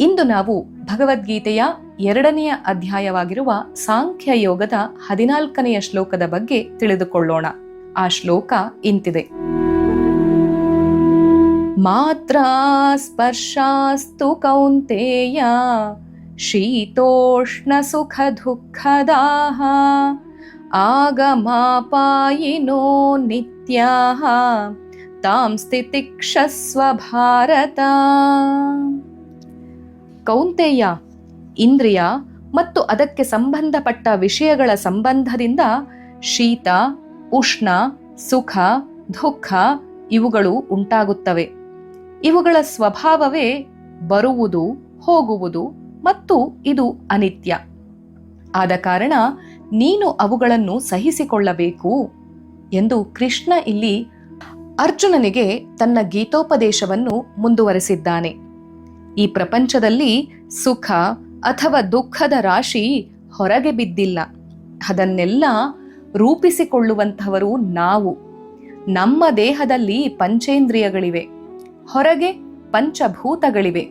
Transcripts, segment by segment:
ಇಂದು ನಾವು ಭಗವದ್ಗೀತೆಯ ಎರಡನೆಯ ಅಧ್ಯಾಯವಾಗಿರುವ ಸಾಂಖ್ಯ ಯೋಗದ ಹದಿನಾಲ್ಕನೆಯ ಶ್ಲೋಕದ ಬಗ್ಗೆ ತಿಳಿದುಕೊಳ್ಳೋಣ. ಆ ಶ್ಲೋಕ ಇಂತಿದೆ. ಮಾತ್ರ ಸ್ಪರ್ಶಾಸ್ತು ಕೌಂತೆಯ, ಶೀತೋಷ್ಣ ಸುಖ ದುಃಖದಾಹ ಆಗಮಾಪಾಯಿನೋ ನಿತ್ಯಾಹ ತಾಂ ಸ್ಥಿತಿಕ್ಷಸ್ವ ಭಾರತ. ಕೌಂತೆಯ, ಇಂದ್ರಿಯ ಮತ್ತು ಅದಕ್ಕೆ ಸಂಬಂಧಪಟ್ಟ ವಿಷಯಗಳ ಸಂಬಂಧದಿಂದ ಶೀತ, ಉಷ್ಣ, ಸುಖ, ದುಃಖ ಇವುಗಳು ಉಂಟಾಗುತ್ತವೆ. ಇವುಗಳ ಸ್ವಭಾವವೇ ಬರುವುದು, ಹೋಗುವುದು ಮತ್ತು ಇದು ಅನಿತ್ಯ. ಆದ ಕಾರಣ ನೀನು ಅವುಗಳನ್ನು ಸಹಿಸಿಕೊಳ್ಳಬೇಕು ಎಂದು ಕೃಷ್ಣ ಇಲ್ಲಿ ಅರ್ಜುನನಿಗೆ ತನ್ನ ಗೀತೋಪದೇಶವನ್ನು ಮುಂದುವರೆಸಿದ್ದಾನೆ. ಈ ಪ್ರಪಂಚದಲ್ಲಿ ಸುಖ ಅಥವಾ ದುಃಖದ ರಾಶಿ ಹೊರಗೆ ಬಿದ್ದಿಲ್ಲ. ಅದನ್ನೆಲ್ಲ ರೂಪಿಸಿಕೊಳ್ಳುವಂಥವರು ನಾವು. ನಮ್ಮ ದೇಹದಲ್ಲಿ ಪಂಚೇಂದ್ರಿಯಗಳಿವೆ. ಹೊರಗೆ ಪಂಚಭೂತಗಳಿವೆ.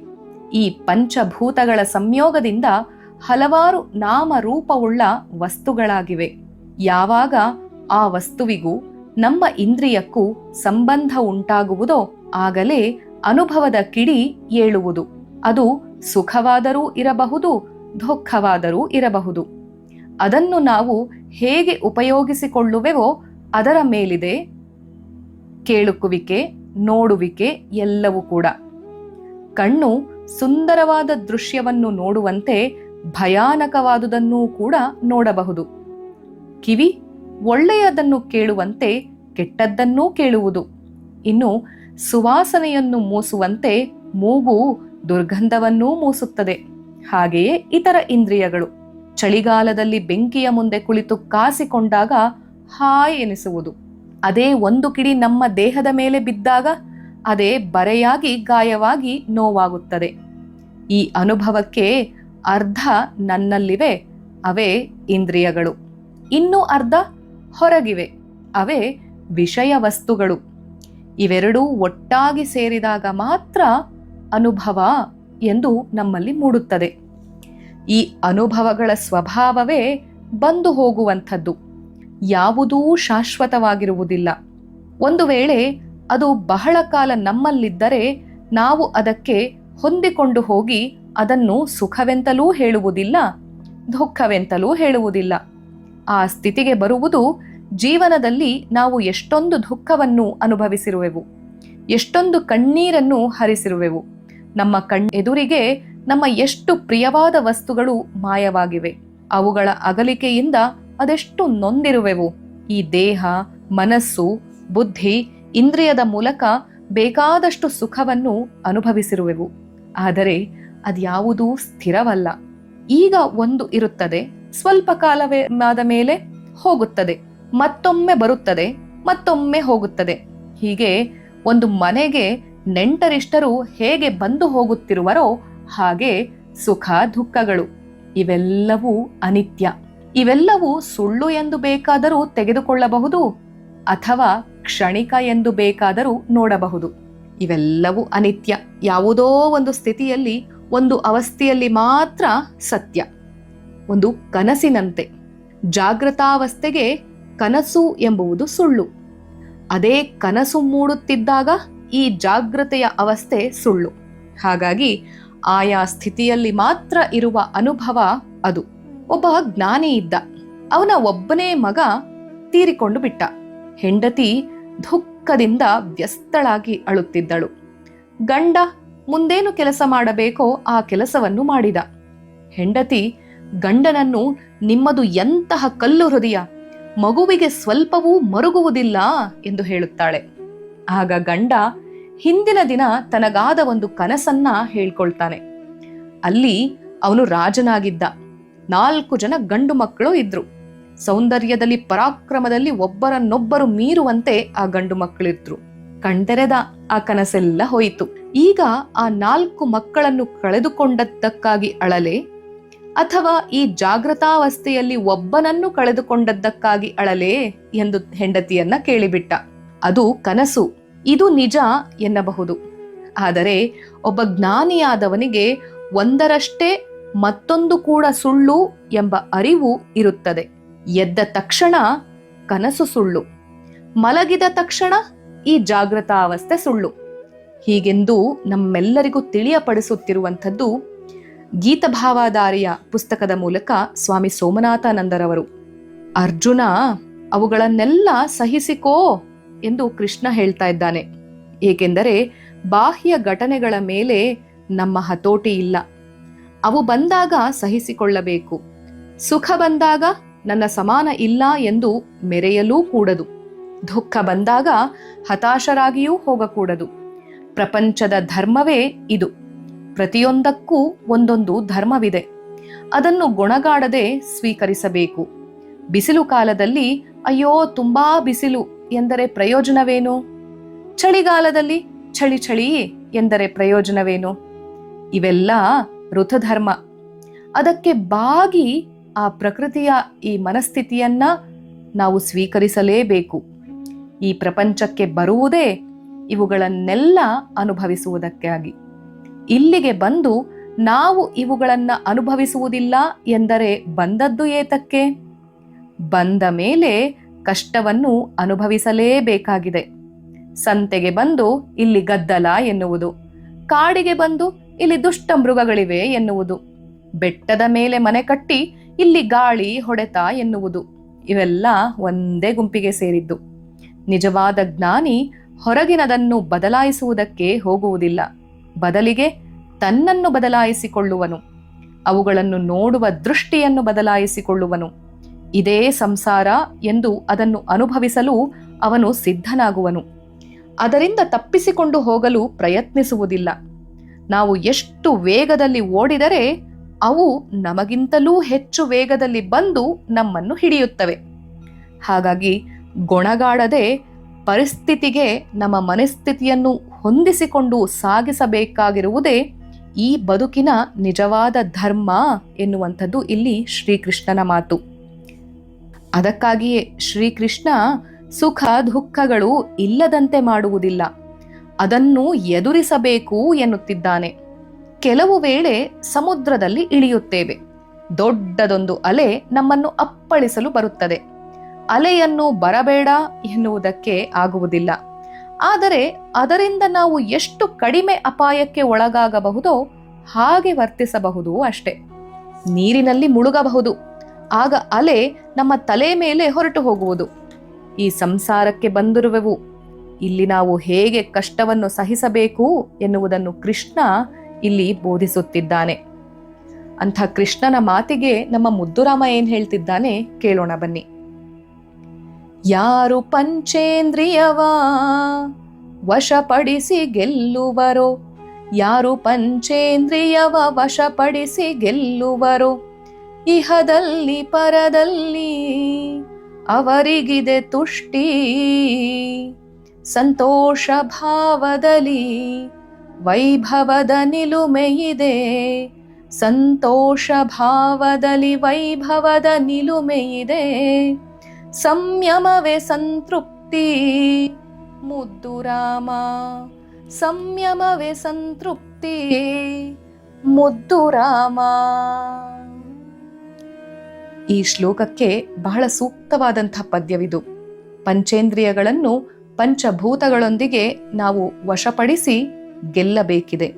ಈ ಪಂಚಭೂತಗಳ ಸಂಯೋಗದಿಂದ ಹಲವಾರು ನಾಮರೂಪವುಳ್ಳ ವಸ್ತುಗಳಾಗಿವೆ. ಯಾವಾಗ ಆ ವಸ್ತುವಿಗೂ ನಮ್ಮ ಇಂದ್ರಿಯಕ್ಕೂ ಸಂಬಂಧ ಉಂಟಾಗುವುದೋ ಆಗಲೇ ಅನುಭವದ ಕಿಡಿ ಏಳುವುದು. ಅದು ಸುಖವಾದರೂ ಇರಬಹುದು, ದುಃಖವಾದರೂ ಇರಬಹುದು. ಅದನ್ನು ನಾವು ಹೇಗೆ ಉಪಯೋಗಿಸಿಕೊಳ್ಳುವೆವೋ ಅದರ ಮೇಲಿದೆ ಕೇಳುಕುವಿಕೆ, ನೋಡುವಿಕೆ ಎಲ್ಲವೂ ಕೂಡ. ಕಣ್ಣು ಸುಂದರವಾದ ದೃಶ್ಯವನ್ನು ನೋಡುವಂತೆ ಭಯಾನಕವಾದುದನ್ನೂ ಕೂಡ ನೋಡಬಹುದು. ಕಿವಿ ಒಳ್ಳೆಯದನ್ನು ಕೇಳುವಂತೆ ಕೆಟ್ಟದ್ದನ್ನೂ ಕೇಳುವುದು. ಇನ್ನು ಸುವಾಸನೆಯನ್ನು ಮೂಸುವಂತೆ ಮೂಗು ದುರ್ಗಂಧವನ್ನೂ ಮೂಸುತ್ತದೆ. ಹಾಗೆಯೇ ಇತರ ಇಂದ್ರಿಯಗಳು. ಚಳಿಗಾಲದಲ್ಲಿ ಬೆಂಕಿಯ ಮುಂದೆ ಕುಳಿತು ಕಾಸಿಕೊಂಡಾಗ ಹಾಯ್ ಎನಿಸುವುದು. ಅದೇ ಒಂದು ಕಿಡಿ ನಮ್ಮ ದೇಹದ ಮೇಲೆ ಬಿದ್ದಾಗ ಅದೇ ಬರೆಯಾಗಿ ಗಾಯವಾಗಿ ನೋವಾಗುತ್ತದೆ. ಈ ಅನುಭವಕ್ಕೆ ಅರ್ಧ ನನ್ನಲ್ಲಿವೆ, ಅವೇ ಇಂದ್ರಿಯಗಳು. ಇನ್ನು ಅರ್ಧ ಹೊರಗಿವೆ, ಅವೇ ವಿಷಯ ವಸ್ತುಗಳು ಇವೆರಡೂ ಒಟ್ಟಾಗಿ ಸೇರಿದಾಗ ಮಾತ್ರ ಅನುಭವ ಎಂದು ನಮ್ಮಲ್ಲಿ ಮೂಡುತ್ತದೆ. ಈ ಅನುಭವಗಳ ಸ್ವಭಾವವೇ ಬಂದು ಹೋಗುವಂಥದ್ದು. ಯಾವುದೂ ಶಾಶ್ವತವಾಗಿರುವುದಿಲ್ಲ. ಒಂದು ವೇಳೆ ಅದು ಬಹಳ ಕಾಲ ನಮ್ಮಲ್ಲಿದ್ದರೆ ನಾವು ಅದಕ್ಕೆ ಹೊಂದಿಕೊಂಡು ಹೋಗಿ ಅದನ್ನು ಸುಖವೆಂತಲೂ ಹೇಳುವುದಿಲ್ಲ, ದುಃಖವೆಂತಲೂ ಹೇಳುವುದಿಲ್ಲ. ಆ ಸ್ಥಿತಿಗೆ ಬರುವುದು ಜೀವನದಲ್ಲಿ ನಾವು ಎಷ್ಟೊಂದು ದುಃಖವನ್ನು ಅನುಭವಿಸಿರುವೆವು, ಎಷ್ಟೊಂದು ಕಣ್ಣೀರನ್ನು ಹರಿಸಿರುವೆವು. ನಮ್ಮ ಕಣ್ ಎದುರಿಗೆ ನಮ್ಮ ಎಷ್ಟು ಪ್ರಿಯವಾದ ವಸ್ತುಗಳು ಮಾಯವಾಗಿವೆ. ಅವುಗಳ ಅಗಲಿಕೆಯಿಂದ ಅದೆಷ್ಟು ನೊಂದಿರುವೆವು. ಈ ದೇಹ, ಮನಸ್ಸು, ಬುದ್ಧಿ, ಇಂದ್ರಿಯದ ಮೂಲಕ ಬೇಕಾದಷ್ಟು ಸುಖವನ್ನು ಅನುಭವಿಸಿರುವೆವು. ಆದರೆ ಅದ್ಯಾವುದೂ ಸ್ಥಿರವಲ್ಲ. ಈಗ ಒಂದು ಇರುತ್ತದೆ, ಸ್ವಲ್ಪ ಕಾಲವೇ ಆದ ಮೇಲೆ ಹೋಗುತ್ತದೆ, ಮತ್ತೊಮ್ಮೆ ಬರುತ್ತದೆ, ಮತ್ತೊಮ್ಮೆ ಹೋಗುತ್ತದೆ. ಹೀಗೆ ಒಂದು ಮನೆಗೆ ನೆಂಟರಿಷ್ಟರು ಹೇಗೆ ಬಂದು ಹೋಗುತ್ತಿರುವರೋ ಹಾಗೆ ಸುಖ ದುಃಖಗಳು. ಇವೆಲ್ಲವೂ ಅನಿತ್ಯ. ಇವೆಲ್ಲವೂ ಸುಳ್ಳು ಎಂದು ಬೇಕಾದರೂ ತೆಗೆದುಕೊಳ್ಳಬಹುದು ಅಥವಾ ಕ್ಷಣಿಕ ಎಂದು ಬೇಕಾದರೂ ನೋಡಬಹುದು. ಇವೆಲ್ಲವೂ ಅನಿತ್ಯ. ಯಾವುದೋ ಒಂದು ಸ್ಥಿತಿಯಲ್ಲಿ, ಒಂದು ಅವಸ್ಥೆಯಲ್ಲಿ ಮಾತ್ರ ಸತ್ಯ. ಒಂದು ಕನಸಿನಂತೆ. ಜಾಗೃತಾವಸ್ಥೆಗೆ ಕನಸು ಎಂಬುವುದು ಸುಳ್ಳು. ಅದೇ ಕನಸು ಮೂಡುತ್ತಿದ್ದಾಗ ಈ ಜಾಗೃತೆಯ ಅವಸ್ಥೆ ಸುಳ್ಳು. ಹಾಗಾಗಿ ಆಯಾ ಸ್ಥಿತಿಯಲ್ಲಿ ಮಾತ್ರ ಇರುವ ಅನುಭವ ಅದು. ಒಬ್ಬ ಜ್ಞಾನಿ ಇದ್ದ. ಅವನ ಒಬ್ಬನೇ ಮಗ ತೀರಿಕೊಂಡು ಬಿಟ್ಟ. ಹೆಂಡತಿ ದುಃಖದಿಂದ ವ್ಯಸ್ತಳಾಗಿ ಅಳುತ್ತಿದ್ದಳು. ಗಂಡ ಮುಂದೇನು ಕೆಲಸ ಮಾಡಬೇಕೋ ಆ ಕೆಲಸವನ್ನು ಮಾಡಿದ. ಹೆಂಡತಿ, ಗಂಡನನ್ನು ನಿಮ್ಮದು ಎಂತಹ ಕಲ್ಲು ಹೃದಯ, ಮಗುವಿಗೆ ಸ್ವಲ್ಪವೂ ಮರುಗುವುದಿಲ್ಲ ಎಂದು ಹೇಳುತ್ತಾಳೆ. ಆಗ ಗಂಡ ಹಿಂದಿನ ದಿನ ತನಗಾದ ಒಂದು ಕನಸನ್ನ ಹೇಳ್ಕೊಳ್ತಾನೆ. ಅಲ್ಲಿ ಅವನು ರಾಜನಾಗಿದ್ದ. ನಾಲ್ಕು ಜನ ಗಂಡು ಮಕ್ಕಳು ಇದ್ರು. ಸೌಂದರ್ಯದಲ್ಲಿ ಪರಾಕ್ರಮದಲ್ಲಿ ಒಬ್ಬರನ್ನೊಬ್ಬರು ಮೀರುವಂತೆ ಆ ಗಂಡು ಮಕ್ಕಳಿದ್ರು ಕಣ್ತೆರೆದ ಆ ಕನಸೆಲ್ಲ ಹೋಯಿತು. ಈಗ ಆ ನಾಲ್ಕು ಮಕ್ಕಳನ್ನು ಕಳೆದುಕೊಂಡದ್ದಕ್ಕಾಗಿ ಅಳಲೆ ಅಥವಾ ಈ ಜಾಗೃತಾವಸ್ಥೆಯಲ್ಲಿ ಒಬ್ಬನನ್ನು ಕಳೆದುಕೊಂಡದ್ದಕ್ಕಾಗಿ ಅಳಲೆ ಎಂದು ಹೆಂಡತಿಯನ್ನ ಕೇಳಿಬಿಟ್ಟ. ಅದು ಕನಸು. ಇದು ನಿಜ ಎನ್ನಬಹುದು. ಆದರೆ ಒಬ್ಬ ಜ್ಞಾನಿಯಾದವನಿಗೆ ಒಂದರಷ್ಟೇ ಮತ್ತೊಂದು ಕೂಡ ಸುಳ್ಳು ಎಂಬ ಅರಿವು ಇರುತ್ತದೆ. ಎದ್ದ ತಕ್ಷಣ ಕನಸು ಸುಳ್ಳು. ಮಲಗಿದ ತಕ್ಷಣ ಈ ಜಾಗೃತಾವಸ್ಥೆ ಸುಳ್ಳು. ಹೀಗೆಂದು ನಮ್ಮೆಲ್ಲರಿಗೂ ತಿಳಿಯಪಡಿಸುತ್ತಿರುವಂಥದ್ದು ಗೀತಭಾವಾಧಾರಿಯ ಪುಸ್ತಕದ ಮೂಲಕ ಸ್ವಾಮಿ ಸೋಮನಾಥಾನಂದರವರು. ಅರ್ಜುನ, ಅವುಗಳನ್ನೆಲ್ಲ ಸಹಿಸಿಕೋ ಎಂದು ಕೃಷ್ಣ ಹೇಳ್ತಾ ಇದ್ದಾನೆ. ಏಕೆಂದರೆ ಬಾಹ್ಯ ಘಟನೆಗಳ ಮೇಲೆ ನಮ್ಮ ಹತೋಟಿ ಇಲ್ಲ. ಅವು ಬಂದಾಗ ಸಹಿಸಿಕೊಳ್ಳಬೇಕು. ಸುಖ ಬಂದಾಗ ನನ್ನ ಸಮಾನ ಇಲ್ಲ ಎಂದು ಮೆರೆಯಲೂ ಕೂಡದು. ದುಃಖ ಬಂದಾಗ ಹತಾಶರಾಗಿಯೂ ಹೋಗಕೂಡದು. ಪ್ರಪಂಚದ ಧರ್ಮವೇ ಇದು. ಪ್ರತಿಯೊಂದಕ್ಕೂ ಒಂದೊಂದು ಧರ್ಮವಿದೆ. ಅದನ್ನು ಗುಣಗಾಡದೆ ಸ್ವೀಕರಿಸಬೇಕು. ಬಿಸಿಲು ಕಾಲದಲ್ಲಿ ಅಯ್ಯೋ ತುಂಬಾ ಬಿಸಿಲು. ಎಂದರೆ ಪ್ರಯೋಜನವೇನು? ಚಳಿಗಾಲದಲ್ಲಿ ಚಳಿ ಚಳಿ ಎಂದರೆ ಪ್ರಯೋಜನವೇನು? ಇವೆಲ್ಲ ಋತಧರ್ಮ. ಅದಕ್ಕೆ ಬಾಗಿ ಆ ಪ್ರಕೃತಿಯ ಈ ಮನಸ್ಥಿತಿಯನ್ನ ನಾವು ಸ್ವೀಕರಿಸಲೇಬೇಕು. ಈ ಪ್ರಪಂಚಕ್ಕೆ ಬರುವುದೇ ಇವುಗಳನ್ನೆಲ್ಲ ಅನುಭವಿಸುವುದಕ್ಕಾಗಿ ಇಲ್ಲಿಗೆ ಬಂದು ನಾವು ಇವುಗಳನ್ನ ಅನುಭವಿಸುವುದಿಲ್ಲ ಎಂದರೆ ಬಂದದ್ದು ಏತಕ್ಕೆ? ಬಂದ ಮೇಲೆ ಕಷ್ಟವನ್ನು ಅನುಭವಿಸಲೇಬೇಕಾಗಿದೆ. ಸಂತೆಗೆ ಬಂದು ಇಲ್ಲಿ ಗದ್ದಲ ಎನ್ನುವುದು, ಕಾಡಿಗೆ ಬಂದು ಇಲ್ಲಿ ದುಷ್ಟ ಮೃಗಗಳಿವೆ ಎನ್ನುವುದು, ಬೆಟ್ಟದ ಮೇಲೆ ಮನೆ ಕಟ್ಟಿ ಇಲ್ಲಿ ಗಾಳಿ ಹೊಡೆತ ಎನ್ನುವುದು, ಇವೆಲ್ಲ ಒಂದೇ ಗುಂಪಿಗೆ ಸೇರಿದ್ದು. ನಿಜವಾದ ಜ್ಞಾನಿ ಹೊರಗಿನದನ್ನು ಬದಲಾಯಿಸುವುದಕ್ಕೆ ಹೋಗುವುದಿಲ್ಲ, ಬದಲಿಗೆ ತನ್ನನ್ನು ಬದಲಾಯಿಸಿಕೊಳ್ಳುವನು, ಅವುಗಳನ್ನು ನೋಡುವ ದೃಷ್ಟಿಯನ್ನು ಬದಲಾಯಿಸಿಕೊಳ್ಳುವನು. ಇದೇ ಸಂಸಾರ ಎಂದು ಅದನ್ನು ಅನುಭವಿಸಲು ಅವನು ಸಿದ್ಧನಾಗುವನು. ಅದರಿಂದ ತಪ್ಪಿಸಿಕೊಂಡು ಹೋಗಲು ಪ್ರಯತ್ನಿಸುವುದಿಲ್ಲ. ನಾವು ಎಷ್ಟು ವೇಗದಲ್ಲಿ ಓಡಿದರೆ ಅವು ನಮಗಿಂತಲೂ ಹೆಚ್ಚು ವೇಗದಲ್ಲಿ ಬಂದು ನಮ್ಮನ್ನು ಹಿಡಿಯುತ್ತವೆ. ಹಾಗಾಗಿ ಗೊಣಗಾಡದೆ ಪರಿಸ್ಥಿತಿಗೆ ನಮ್ಮ ಮನಸ್ಥಿತಿಯನ್ನು ಹೊಂದಿಸಿಕೊಂಡು ಸಾಗಿಸಬೇಕಾಗಿರುವುದೇ ಈ ಬದುಕಿನ ನಿಜವಾದ ಧರ್ಮ ಎನ್ನುವಂಥದ್ದು ಇಲ್ಲಿ ಶ್ರೀಕೃಷ್ಣನ ಮಾತು. ಅದಕ್ಕಾಗಿಯೇ ಶ್ರೀಕೃಷ್ಣ ಸುಖ ದುಃಖಗಳು ಇಲ್ಲದಂತೆ ಮಾಡುವುದಿಲ್ಲ. ಅದನ್ನು ಎದುರಿಸಬೇಕು ಎನ್ನುತ್ತಿದ್ದಾನೆ. ಕೆಲವು ವೇಳೆ ಸಮುದ್ರದಲ್ಲಿ ಇಳಿಯುತ್ತೇವೆ. ದೊಡ್ಡದೊಂದು ಅಲೆ ನಮ್ಮನ್ನು ಅಪ್ಪಳಿಸಲು ಬರುತ್ತದೆ. ಅಲೆಯನ್ನು ಬರಬೇಡ ಎನ್ನುವುದಕ್ಕೆ ಆಗುವುದಿಲ್ಲ. ಆದರೆ ಅದರಿಂದ ನಾವು ಎಷ್ಟು ಕಡಿಮೆ ಅಪಾಯಕ್ಕೆ ಒಳಗಾಗಬಹುದೋ ಹಾಗೆ ವರ್ತಿಸಬಹುದು ಅಷ್ಟೆ. ನೀರಿನಲ್ಲಿ ಮುಳುಗಬಹುದು. ಆಗ ಅಲೆ ನಮ್ಮ ತಲೆ ಮೇಲೆ ಹೊರಟು ಹೋಗುವುದು. ಈ ಸಂಸಾರಕ್ಕೆ ಬಂದಿರುವೆವು. ಇಲ್ಲಿ ನಾವು ಹೇಗೆ ಕಷ್ಟವನ್ನು ಸಹಿಸಬೇಕು ಎನ್ನುವುದನ್ನು ಕೃಷ್ಣ ಇಲ್ಲಿ ಬೋಧಿಸುತ್ತಿದ್ದಾನೆ. ಅಂಥ ಕೃಷ್ಣನ ಮಾತಿಗೆ ನಮ್ಮ ಮುದ್ದುರಾಮ ಏನ್ ಹೇಳ್ತಿದ್ದಾನೆ ಕೇಳೋಣ ಬನ್ನಿ. ಯಾರು ಪಂಚೇಂದ್ರಿಯವ? ವಶಪಡಿಸಿ ಗೆಲ್ಲುವರೋ? ಯಾರು ಪಂಚೇಂದ್ರಿಯವ? ವಶಪಡಿಸಿ ಗೆಲ್ಲುವರೋ? ಇಹದಲ್ಲಿ ಪರದಲ್ಲಿ ಅವರಿಗಿದೆ ತುಷ್ಟಿ. ಸಂತೋಷ ಭಾವದಲ್ಲಿ ವೈಭವದ ನಿಲುಮೆಯಿದೆ ಸಂತೋಷ ಭಾವದಲ್ಲಿ ವೈಭವದ ನಿಲುಮೆಯಿದೆ ಸಂಯಮವೇ ಸಂತೃಪ್ತಿ. ಮುದ್ದು ರಾಮ, ಸಂಯಮವೇ ಸಂತೃಪ್ತಿ. ಮುದ್ದು ರಾಮ. ಈ ಶ್ಲೋಕಕ್ಕೆ ಬಹಳ ಸೂಕ್ತವಾದಂಥ ಪದ್ಯವಿದು. ಪಂಚೇಂದ್ರಿಯಗಳನ್ನು ಪಂಚಭೂತಗಳೊಂದಿಗೆ ನಾವು ವಶಪಡಿಸಿ ಗೆಲ್ಲಬೇಕಿದೆ.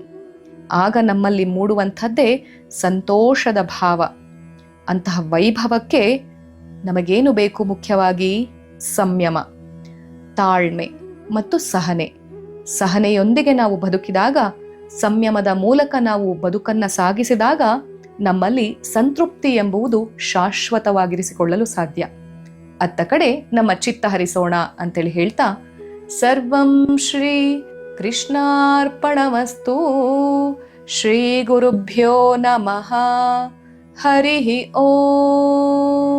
ಆಗ ನಮ್ಮಲ್ಲಿ ಮೂಡುವಂಥದ್ದೇ ಸಂತೋಷದ ಭಾವ. ಅಂತಹ ವೈಭವಕ್ಕೆ ನಮಗೇನು ಬೇಕು ಮುಖ್ಯವಾಗಿ? ಸಂಯಮ, ತಾಳ್ಮೆ ಮತ್ತು ಸಹನೆ. ಸಹನೆಯೊಂದಿಗೆ ನಾವು ಬದುಕಿದಾಗ, ಸಂಯಮದ ಮೂಲಕ ನಾವು ಬದುಕನ್ನ ಸಾಗಿಸಿದಾಗ ನಮ್ಮಲ್ಲಿ ಸಂತೃಪ್ತಿ ಎಂಬುವುದು ಶಾಶ್ವತವಾಗಿರಿಸಿಕೊಳ್ಳಲು ಸಾಧ್ಯ. ಅತ್ತ ಕಡೆ ನಮ್ಮ ಚಿತ್ತ ಹರಿಸೋಣ ಅಂತೇಳಿ ಹೇಳ್ತಾ, ಸರ್ವಂ ಶ್ರೀ ಕೃಷ್ಣಾರ್ಪಣವಸ್ತು ಶ್ರೀ ಗುರುಭ್ಯೋ ನಮಃ. ಹರಿ ಓಂ.